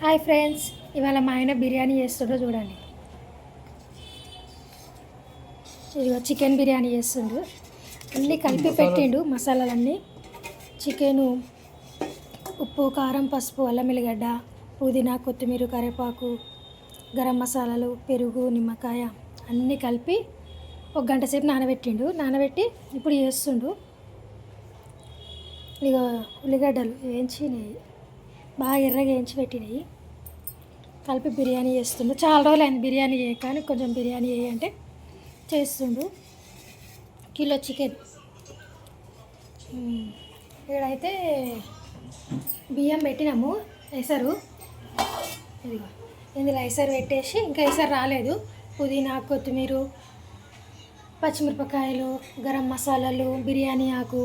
Hi friends ఇవాళ మా ఆయన బిర్యానీ చేస్తుండో చూడండి. ఇదిగో చికెన్ బిర్యానీ చేస్తుండు అన్నీ కలిపి పెట్టిండు మసాలాలన్నీ. చికెను ఉప్పు కారం పసుపు అల్లం ఎల్లిగడ్డ పుదీనా కొత్తిమీర కరివేపాకు గరం మసాలాలు పెరుగు నిమ్మకాయ అన్నీ కలిపి ఒక గంట సేపు నానబెట్టిండు. నానబెట్టి ఇప్పుడు చేస్తుండు. ఇక ఉల్లిగడ్డలు వేయించినాయి బాగా ఎర్రగా వేయించి పెట్టినాయి. కలిపి బిర్యానీ చేస్తుండు. చాలా రోజులు అయింది బిర్యానీ చేయ కానీ కొంచెం బిర్యానీ చేయంటే చేస్తుండు. Kilo chicken. ఇక్కడైతే బియ్యం పెట్టినాము ఎసరు. ఇదిగో ఇందులో ఎసరు పెట్టేసి ఇంకా ఎసరు రాలేదు. పుదీనా కొత్తిమీర పచ్చిమిరపకాయలు గరం మసాలాలు బిర్యానీ ఆకు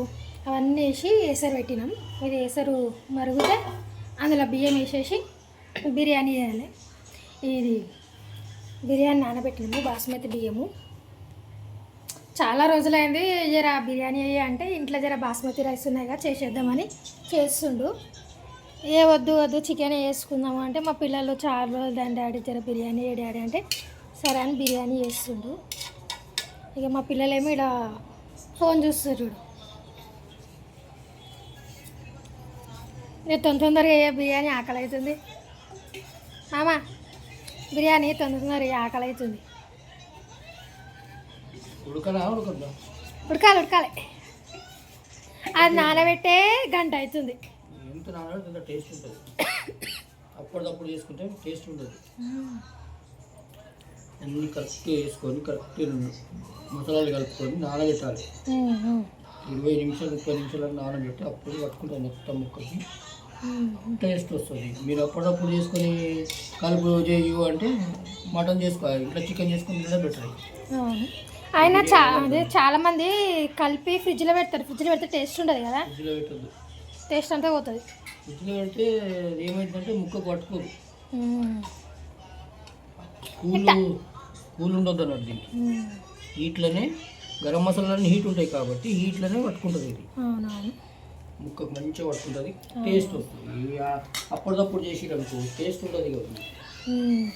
అవన్నీ వేసి ఎసరు పెట్టినాం. ఇది ఎసరు మరుగుతే అందులో బియ్యం వేసేసి బిర్యానీ చేయాలి. ఇది బిర్యానీ నానబెట్టినాము బాస్మతి బియ్యము. చాలా రోజులైంది జర బిర్యానీ అయ్యి అంటే ఇంట్లో జర బాస్మతి రైస్ ఉన్నాయిగా చేసేద్దామని చేస్తుండు. ఏ వద్దు వద్దు చికెన్ వేసుకుందాము అంటే మా పిల్లలు చాలా రోజులు దాని డాడీ జర బిర్యానీ ఏ డాడీ అంటే సరే అని బిర్యానీ చేస్తుండు ఇక మా పిల్లలేమో ఇక్కడ ఫోన్ చూస్తారు ఇక తొందర తొందరగా ఏ బిర్యానీ ఆకలి అవుతుంది మామా బిర్యానీ తొందర తొందరగా ఆకలి అవుతుంది ఉడకాలి ఉడకాలి. అది నానబెట్టే గంట అవుతుంది. ఎంత నానాడు అంత టేస్ట్ ఉంటుంది. అప్పటిదప్పుడు చేసుకుంటే టేస్ట్ ఉంటుంది అన్ని కరెక్ట్ వేసుకొని కరెక్ట్ మసాలాలు కలుపుకొని నానబెట్టాలి. ఇరవై నిమిషాలు ముప్పై నిమిషాలు నానబెట్టి అప్పుడు పట్టుకుంటాం మొత్తం ముక్కకి. టేస్ట్ వస్తుంది మీరు అప్పుడప్పుడు చేసుకొని కలుపు చేయు అంటే మటన్ చేసుకోవాలి ఇట్లా చికెన్ చేసుకొని బెటర్. అయినా చా అదే చాలా మంది కలిపి ఫ్రిడ్జ్లో పెడతారు. ఫ్రిడ్జ్లో పెడితే టేస్ట్ ఉండదు కదా? ఫ్రిడ్జ్లో పెట్టద్దు. టేస్ట్ అంతా పోతుంది. ఫ్రిడ్జ్లో పెడితే ఏమైందంటే ముక్క పట్టుకోదు. కూలు కూల్ ఉండొద్దు అన్నట్టు దీనికి. హీట్లోనే గరం మసాలాలు హీట్ ఉంటాయి కాబట్టి హీట్లోనే పట్టుకుంటుంది ఇది. అవునవును. ముక్కకు మంచిగా పట్టుకుంటుంది. టేస్ట్ వస్తుంది. ఆ- అప్పటిదప్పుడు చేసిరనుకో టేస్ట్ ఉంటుంది మ్మ్.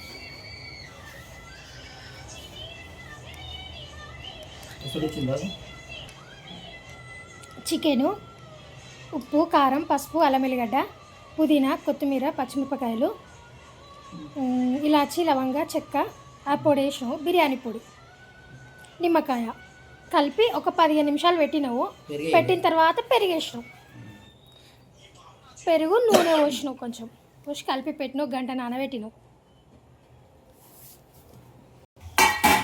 అసలు వచ్చిందా? చికెను ఉప్పు కారం పసుపు అల్లం ఎల్లిగడ్డ పుదీనా కొత్తిమీర పచ్చిమిరపకాయలు ఇలాచి లవంగ చెక్క ఆ పొడి వేసినావు బిర్యానీ పొడి నిమ్మకాయ. కలిపి ఒక పదిహేను నిమిషాలు పెట్టినావు. పెట్టిన తర్వాత పెరిగేసినావు. పెరుగు నూనె పోసినావు కొంచెం. పోసి కలిపి పెట్టినావు గంట నానబెట్టినావు.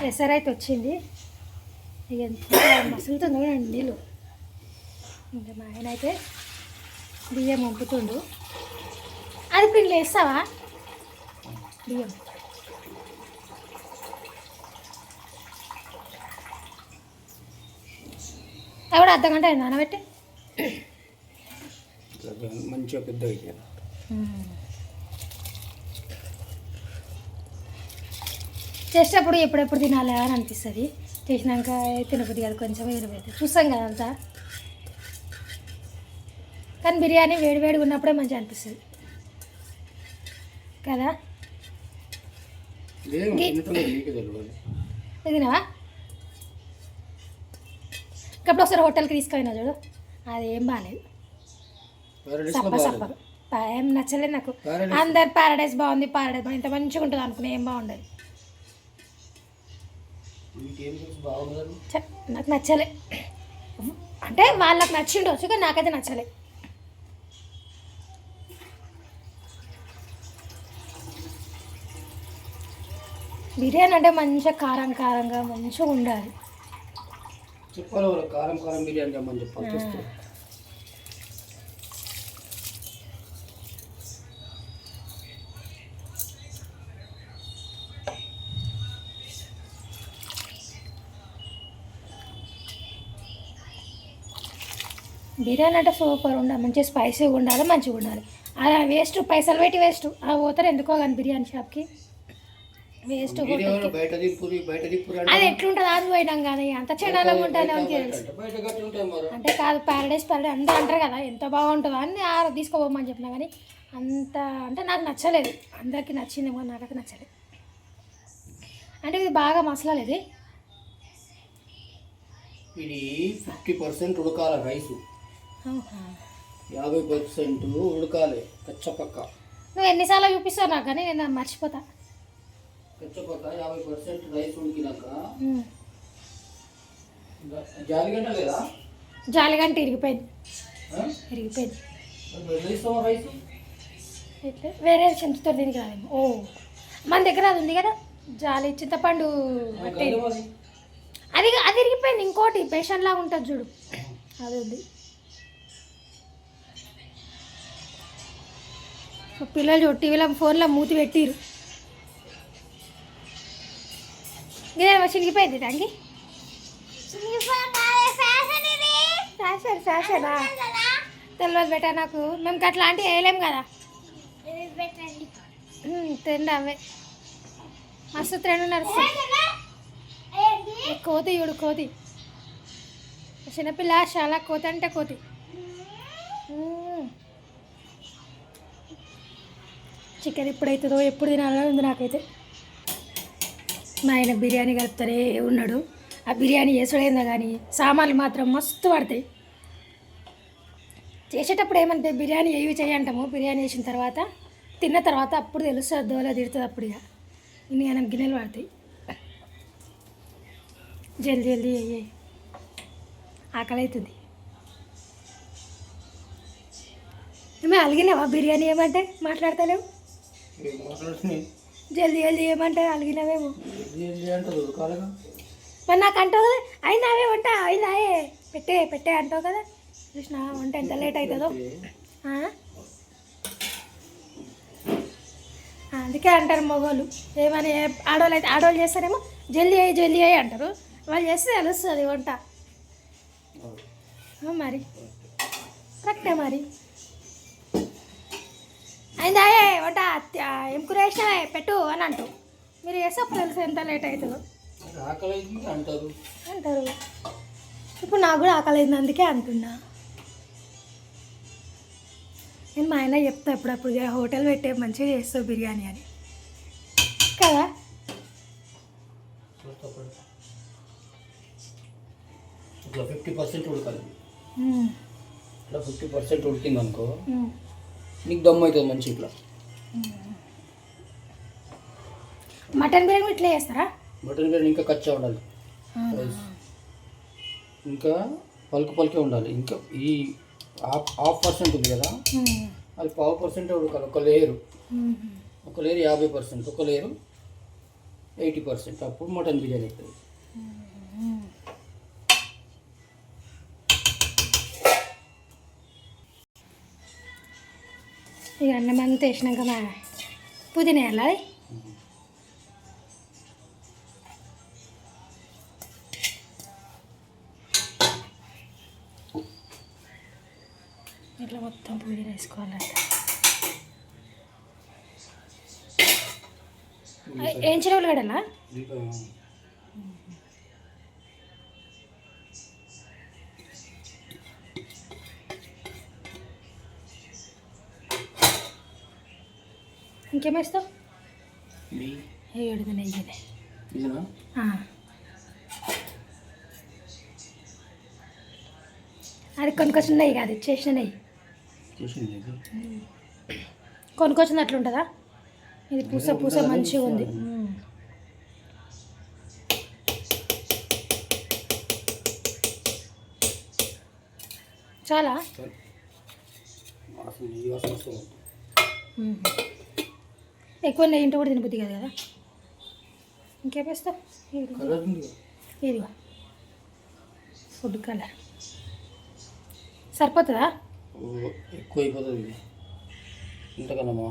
ఎసరైతే వచ్చింది. ఎంత మసలుతో చూడండి నీళ్ళు. ఇంకా మా ఆయన అయితే బియ్యం వంపుతుండు. అది ఇప్పుడు వేస్తావా? బియ్యం. అవి కూడా అర్ధ నానబెట్టి. మంచిగా పెద్ద అయిపోయింది చేసేటప్పుడు ఎప్పుడెప్పుడు తినాలి అని అనిపిస్తుంది. చేసినాక తినబుద్ది కాదు కొంచెం తినబుద్ది చూస్తాం కదా అంతా. కానీ బిర్యానీ వేడి వేడిగా ఉన్నప్పుడే మంచిగా అనిపిస్తుంది. కదా? తినవా ఇంకప్పుడు ఒకసారి హోటల్కి తీసుకుపోయినా చూడు. అది ఏం బాగాలేదు సప్ప. సప్ప. ఏం నచ్చలేదు నాకు. అందరు పారడైస్ బాగుంది పారడైస్ బాగుంది. ఇంత మంచిగా ఉంటుంది అనుకున్నా ఏం బాగుండదు. నాకు నచ్చలే. అంటే వాళ్ళకి నచ్చిండొచ్చు కానీ నాకైతే నచ్చలే. బిర్యానీ అంటే మంచిగా కారం కారంగా మంచిగా ఉండాలి. చెప్పాలి కారం కారం బిర్యానీ చెప్పాలి బిర్యానీ అంటే సూపర్ ఉండాలి మంచిగా స్పైసీగా ఉండాలి మంచిగా ఉండాలి. అలా వేస్ట్ పైసలు పెట్టి వేస్ట్ అలా పోతారు ఎందుకో కానీ బిర్యానీ షాప్కి వేస్ట్ అది ఎట్లుంటుంది? అది పోయినాం కానీ అంత చెడాలం ఉంటుంది బయట అంటే కాదు ప్యారడైస్ ప్యారడైస్ అందరూ అంటారు కదా ఎంత బాగుంటుందో అని ఆ తీసుకోపోమని చెప్పినా కానీ అంత అంటే నాకు నచ్చలేదు. అందరికీ నచ్చిందేమో నాకైతే నచ్చలేదు. అంటే ఇది బాగా మసలాలు ఇది. ఇది ఫిఫ్టీ పర్సెంట్ ఉడకాలి రైసు. యాభై పర్సెంట్ ఉడకాలి కచ్చపక్క. నువ్వు ఎన్నిసార్లు చూపిస్తావు నాకు? కానీ నేను మర్చిపోతా. కచ్చపక్క యాభై పర్సెంట్ రైస్ ఉడికినాక. జాలిగంట లేదా? జాలిగంట ఇరిగిపోయింది? ఇరిగిపోయింది. వేరే చెంచుతో దీనికి రాదేమో ఓ. మన దగ్గర అది ఉంది కదా జాలి చింతపండు అది? అది ఇరిగిపోయింది. ఇంకోటి పేషెంట్ లాగా ఉంటుంది చూడు. అది ఉంది. పిల్లలు చూడు టీవీలో ఫోన్లో మూతి పెట్టిరు ఇదేమో చినిగిపోయింది దానికి ఫ్యాషన్ ఫ్యాషనా? తెలియదు బెట నాకు. మేము అట్లాంటివి వేయలేం కదా. తిండి అవే. మస్తు త్రెండు నడుస్తుంది. కోతి చూడు కోతి. చిన్నపిల్ల చాలా కోతి అంటే కోతి. చికెన్ ఎప్పుడైతుందో ఎప్పుడు తినాలో ఉంది నాకైతే. మా ఆయన బిర్యానీ కలుపుతారే ఉన్నాడు. ఆ బిర్యానీ వేసుడైందో కానీ సామాన్లు మాత్రం మస్తు పడతాయి. చేసేటప్పుడు ఏమంటే బిర్యానీ ఏవి చేయంటాము బిర్యానీ వేసిన తర్వాత తిన్న తర్వాత అప్పుడు తెలుస్తుంది దోల తిడుతుంది అప్పుడు ఇక ఇన్ని మనం గిన్నెలు పడతాయి. జల్దీ జల్దీ అయ్యే ఆకలి అవుతుంది ఏమే అలిగినావా బిర్యానీ ఏమంటే? మాట్లాడతలేవు? జల్దీ జల్దీ ఏమంటే అలిగినవేమో. మరి నాకు అంటావు కదా అయినావే వంట అయినాయే పెట్టే పెట్టే అంటావు కదా. చూసిన వంట ఎంత లేట్ అవుతుందో? అందుకే అంటారు మగవాళ్ళు ఏమని ఆడవాళ్ళు అయితే ఆడవాళ్ళు చేస్తారేమో జల్దీ అయ్యి జల్దీ అయ్యి అంటారు. వాళ్ళు చేస్తే తెలుస్తుంది వంట. మరి. కరెక్టే మరి. అయిందాయే వంట? ఏం కూర వేసినావే పెట్టు అని అంటావు. మీరు చేస్తే అప్పుడు తెలుసు ఎంత లేట్ అవుతుందో. అయింది అంటారు. అంటారు. ఇప్పుడు నాకు కూడా ఆకలి అయింది అందుకే అంటున్నా. నేను మా ఆయన చెప్తా ఎప్పుడప్పుడు "ఇక హోటల్ పెట్టే మంచిగా చేస్తావు బిర్యానీ అని. కదా? ఇట్లా ఫిఫ్టీ పర్సెంట్ ఉడకాలి. ఇట్లా ఫిఫ్టీ పర్సెంట్ ఉడికింది అనుకో. నీకు దమ్ అవుతుంది మంచి ఇట్లా. మటన్ బిర్యానీ ఇట్లా చేస్తారా? మటన్ బిర్యానీ ఇంకా కచ్చా ఉండాలి. ఇంకా పలుకు పలుకే ఉండాలి. ఇంకా ఈ హాఫ్ హాఫ్ పర్సెంట్ ఉంది కదా. అది పావు పర్సెంట్ ఉడకాలి ఒక లేయరు. ఒక లేయర్ యాభై పర్సెంట్ ఒక లేయరు ఎయిటీ పర్సెంట్. అప్పుడు మటన్ బిర్యానీ అవుతుంది ఇక అన్నం అంతా వేసినాక మా పుదీనా అది? ఇట్లా మొత్తం పుదీనా వేసుకోవాలంట. ఏం చిరవలు కడలా ఇంకా ఇంకేం వేస్తావు ఇది-. అది కొనుక్కొచ్చిన నెయ్యి కాదు చేసిన నెయ్యి చేసింది ఇది. కొనుక్కొచ్చింది అట్లా ఉంటుందా ఇది పూస పూస మంచిగా ఉంది. చాలా సరే. వాసన ఈ వాసన వస్తుంది ఉమ్. ఎక్కువ నెయ్యి ఇంటి కూడా తినబుద్ది కదా కదా. ఇంకేం వేస్తావు. ఇదిగో ఫుడ్ కలర్. సరిపోతుందా? ఎక్కువ అయిపోతుంది ఇది. ఇంతకన్నమ్మా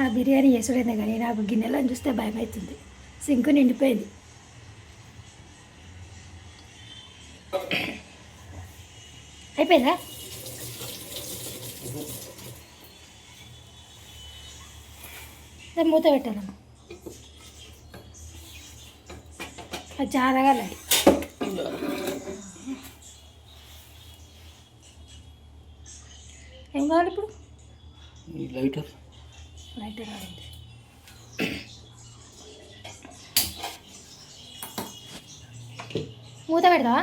ఆ బిర్యానీ చేసుడైందే కానీ నాకు గిన్నెలో చూస్తే భయం అవుతుంది. సింకు నిండిపోయింది. అయిపోయిందా? మూత పెట్టాలమ్మ. అది జారగాలి అది ఏం కావాలి ఇప్పుడు? లైటర్. లైటర్ కావాలి. మూత పెడతావా?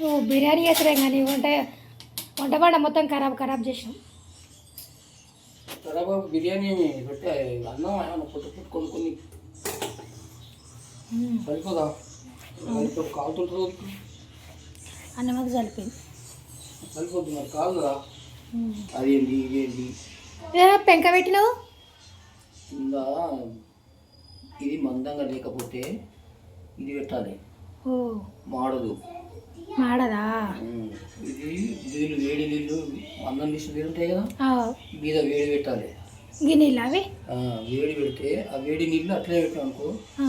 నువ్వు బిర్యానీ చేసరే కానీ వంట వంట బండ మొత్తం ఖరాబ్ ఖరాబ్ చేసినావు బాబు బిర్యానీ పెట్టే అన్నం ఏమన్నా పొట్టు పొట్టు కొనుక్కొని. సరిపోదా? ఇప్పుడు కాలుతుంటుందో అన్నం అది సరిపోద్ది మరి కాదు కదా అదేంటి ఇదేంటి ఏ, పెంక పెట్టినావు? కింద ఇది మందంగా లేకపోతే ఇది పెట్టాలి. మాడదు. ఉమ్. ఇది నీళ్ళు వేడి నీళ్ళు తీసిన నీళ్ళు ఉంటాయి కదా? మీద వేడి పెట్టాలి. గిన్నెలు అవి వేడి పెడితే ఆ వేడి నీళ్ళు అట్లే పెట్టాం అనుకో ఆ,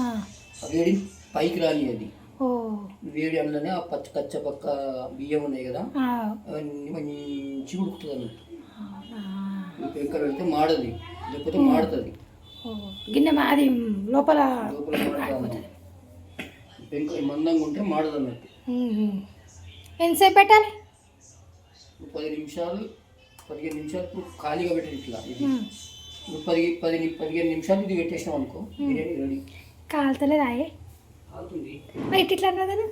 వేడి పైకి రాని అది వేడి అందులోనే ఆ పచ్చ కచ్చ పక్క బియ్యం ఉన్నాయి కదా? అవన్నీ మంచిగా ఉడుకుతుంది అన్నట్టు. అవునా. ఈ పెంక పెడితే మాడది లేకపోతే మాడుతుంది. గిన్నె అది లోపల లోపల పెంక మందంగా ఉంటే మాడదు అన్నట్టు. ఎంతసేపు పెట్టాలి? పది నిమిషాలు పదిహేను నిమిషాలు ఖాళీగా పెట్టేది ఇట్లా ఇది. నువ్వు పది పది పదిహేను నిమిషాలు ఇది పెట్టేసినావు అనుకో బిర్యానీ రెడీ కాలుతలేదు ఆయే ఇట్లా అన్నదాను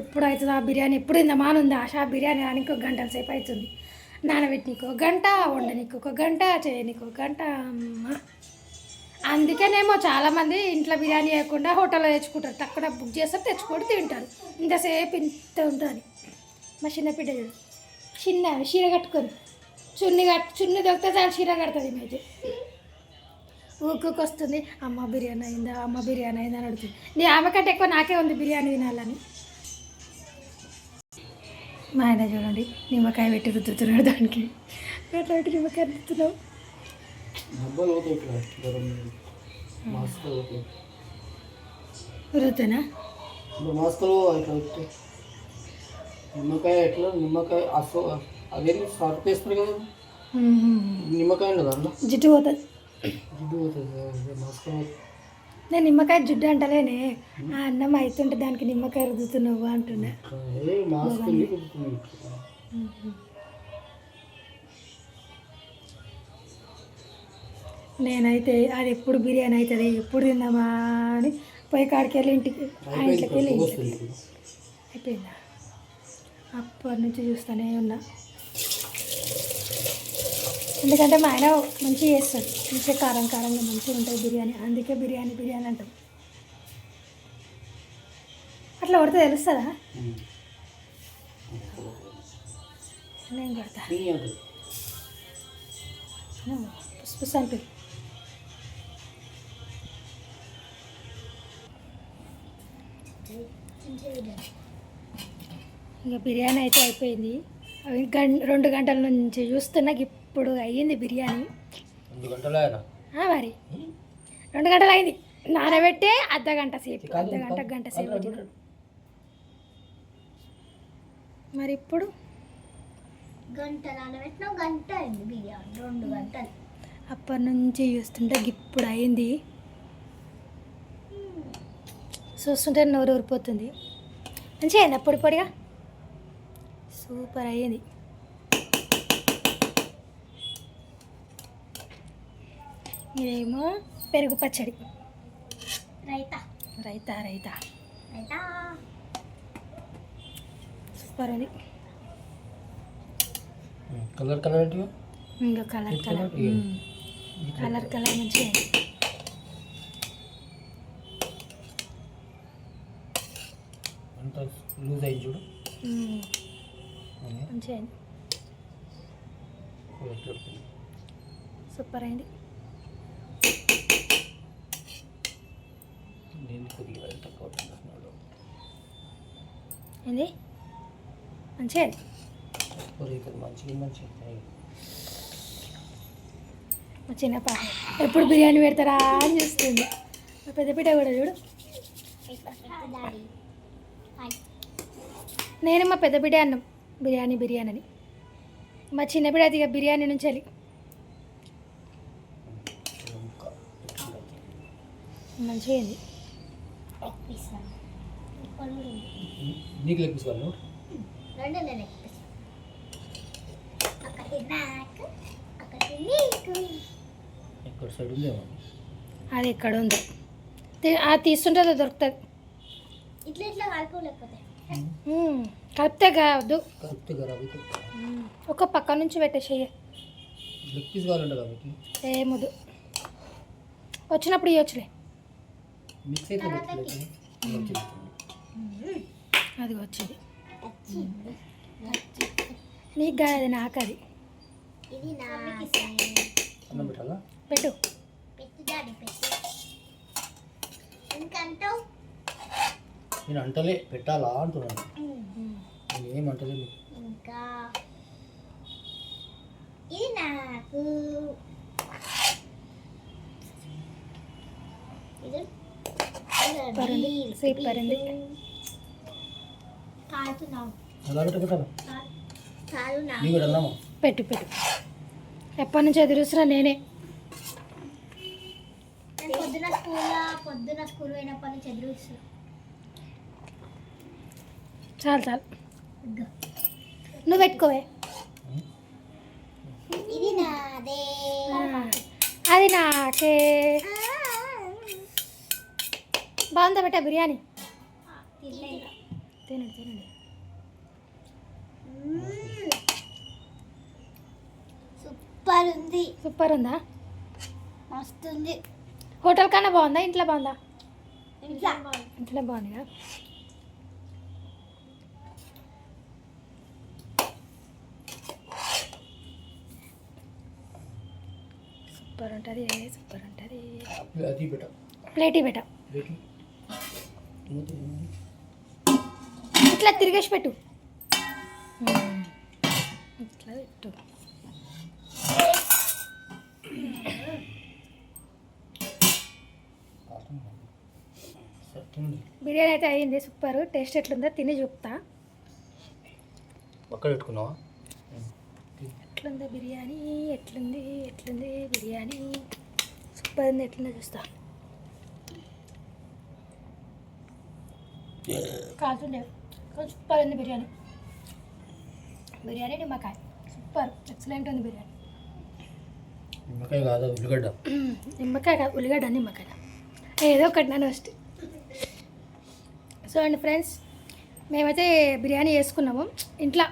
ఎప్పుడు అవుతుంది ఆ బిర్యానీ? ఎప్పుడు ఇంత మానుంది ఆశ బిర్యానీ రానికి ఒక గంటల సేపు అవుతుంది. నానబెట్టినీకు ఒక గంట వండనీకు ఒక గంట చేయనీకు ఒక గంట అమ్మ. అందుకేనేమో చాలామంది ఇంట్లో బిర్యానీ వేయకుండా హోటల్లో తెచ్చుకుంటారు. తక్కువ బుక్ చేస్తారు తెచ్చుకొని తింటారు. ఇంతసేపు ఇంత ఉంటుంది. మా చిన్న బిడ్డ చూడు. చిన్న చీర కట్టుకొని. చున్ని కట్ చున్ని దొరికితే చాలా చీర కడుతుంది అయితే ఊరికి వస్తుంది అమ్మ బిర్యానీ అయిందా? అమ్మ బిర్యానీ అయిందా? అని అడుగుతుంది. నీ ఆమె కంటే ఎక్కువ నాకే ఉంది బిర్యానీ తినాలని. మా ఆయన చూడండి నిమ్మకాయ పెట్టి రుద్దుతున్నాడు దానికి. అట్లాంటి పెట్టి నిమ్మకాయ రుద్దుతున్నావు? మాస్కులు ఇట్లా నిమ్మకాయ ఎట్లా నిమ్మకాయ అసలు అదేంటి సర్ఫ్ వేస్తారు కదా నిమ్మకాయ ఉండదు జిడ్డు పోతుంది జిడ్డు పోతుంది మాస్క్ నేను నిమ్మకాయ జిడ్డు అంటలేనే. ఆ అన్నం అవుతుంటే దానికి నిమ్మకాయ రుద్దుతున్నావు అంటున్నా. ఏ మాస్క్ నేనైతే అది ఎప్పుడు బిర్యానీ అవుతుంది ఎప్పుడు తిందామా అని పోయి కాడికి వెళ్ళి ఇంటికి ఆ ఇంట్లోకి వెళ్ళి ఇంటికి. అయిపోయిందా? అప్పటి నుంచి చూస్తూనే ఉన్నా. ఎందుకంటే మా ఆయన మంచిగా చేస్తాడు. మంచిగా కారం కారంగా మంచిగా ఉంటుంది బిర్యానీ. అందుకే బిర్యానీ బిర్యానీ అంటాం. అట్లా కొడితే తెలుస్తుందా. నేను కొడతా. పుష్పుస్ ఇక బిర్యానీ అయితే అయిపోయింది. అవి గం రెండు గంటల నుంచి చూస్తున్నా ఇప్పుడు అయ్యింది బిర్యానీ. మరి. రెండు గంటలు అయింది నానబెట్టే అర్ధ గంట సేపు అర్ధ గంట గంట సేపు. మరి ఇప్పుడు? గంట నానబెట్టిన గంట అయింది బిర్యానీ రెండు గంటలు. అప్పటి నుంచి చూస్తుంటే ఇప్పుడు అయింది చూస్తుంటే నోరు ఊరిపోతుంది. మంచిగా అయింది పొడి పొడిగా? సూపర్ అయ్యింది. ఇదేమో పెరుగు పచ్చడి. రైతా. రైతా రైతా. రైతా. సూపర్ ఉంది. కలర్ కలర్ ఇంకా కలర్ కలర్. కలర్ కలర్ మంచిగా అంత లూజ్ అయింది చూడు. సూపర్ అయింది. అవుతుంది ఏంది? మంచిగా మా చిన్న పాప ఎప్పుడు బిర్యానీ పెడతారా అని చూస్తుంది. మా పెద్ద బిడ్డ కూడా చూడు. నేను మా పెద్ద బిడ్డ అన్నం. బిర్యానీ బిర్యానీ అని. మా చిన్న బిడ్డ అదిగా బిర్యానీ నుంచి వెళ్ళి మంచిగా అది నీకు ఎక్కడ ఉంది. అది దొరుకుతుంది. ఇట్లా ఇట్లా కలుపుకోలేకపోతే మ్మ్. కలిపితే ఖరాబ్ అయితే ఒక పక్క నుంచి పెట్టేసేయ. లెగ్ పీస్ కావాలంట కాబట్టి. ఏముదు? వచ్చినప్పుడు ఇవ్వచ్చులే మిక్స్ అయితే. అది వచ్చింది. వచ్చింది నీకు కాదు అది నాకు అది ఇది నా అన్నం పెట్టాలా? పెట్టు. పెట్టి దాడి పెట్టి. ఇంకంటావు నేను అంటలే పెట్టాలా అంటున్నాను. నేను ఏం అంటలేదు ఇంకా ఇది నాకు. పెట్ట పెట్టు పెట్టు. ఎప్పటి నుంచి ఎదురుస్తున్నా నేనే. నేను పొద్దున స్కూల్లో పొద్దున స్కూల్ పోయినప్పటి నుంచి ఎదురు చూస్తున్నా. చాలు చాలు. నువ్వు పెట్టుకోవే. ఇది నాదే. ఆ, అది నాకే. బాగుందా బెట్ట బిర్యానీ? తినండి తినండి. సూపర్ ఉంది. సూపర్ ఉందా? మస్తు ఉంది. హోటల్ కన్నా బాగుందా? ఇంట్లో బాగుందా? ఇంట్లో. ఇంట్లో బాగుంది? సూపర్ ఉంటుంది సూపర్ ఉంటుంది ప్లేట్ ఉంది. ఇట్లా తిరిగేసి పెట్టు. ఇట్లా పెట్టు. బిర్యానీ అయితే అయింది సూపర్. టేస్ట్ ఎట్లుందో తిని చూపుతా. పక్కన పెట్టుకున్నావా? ఎట్లుందో బిర్యానీ? ఎట్లుంది? ఎట్లుంది బిర్యానీ? సూపర్ ఉంది ఎట్లుందో చూస్తా. కాల్చుండే సూపర్ ఉంది బిర్యానీ. బిర్యానీ నిమ్మకాయ. సూపర్. ఎక్సలెంట్ ఉంది బిర్యానీ. నిమ్మకాయ కాదు ఉల్లిగడ్డ. నిమ్మకాయ కాదు ఉల్లిగడ్డ నిమ్మకాయ. ఏదో ఒకటి నన్ను ఫస్ట్ సో అండి ఫ్రెండ్స్ మేమైతే బిర్యానీ చేసుకున్నాము. ఇంట్లో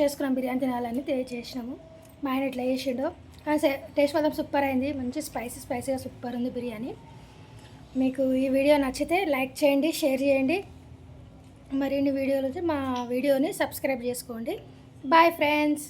చేసుకున్నాం బిర్యానీ తినాలని తే- చేసినాము. మా ఆయన ఇట్లా చేసిండు కానీ టేస్ట్ మాత్రం సూపర్ అయింది. మంచి స్పైసీ స్పైసీగా సూపర్ ఉంది బిర్యానీ. మీకు ఈ వీడియో నచ్చితే లైక్ చేయండి షేర్ చేయండి. మరిన్ని వీడియోలు వచ్చి మా వీడియోని సబ్స్క్రైబ్ చేసుకోండి. Bye friends!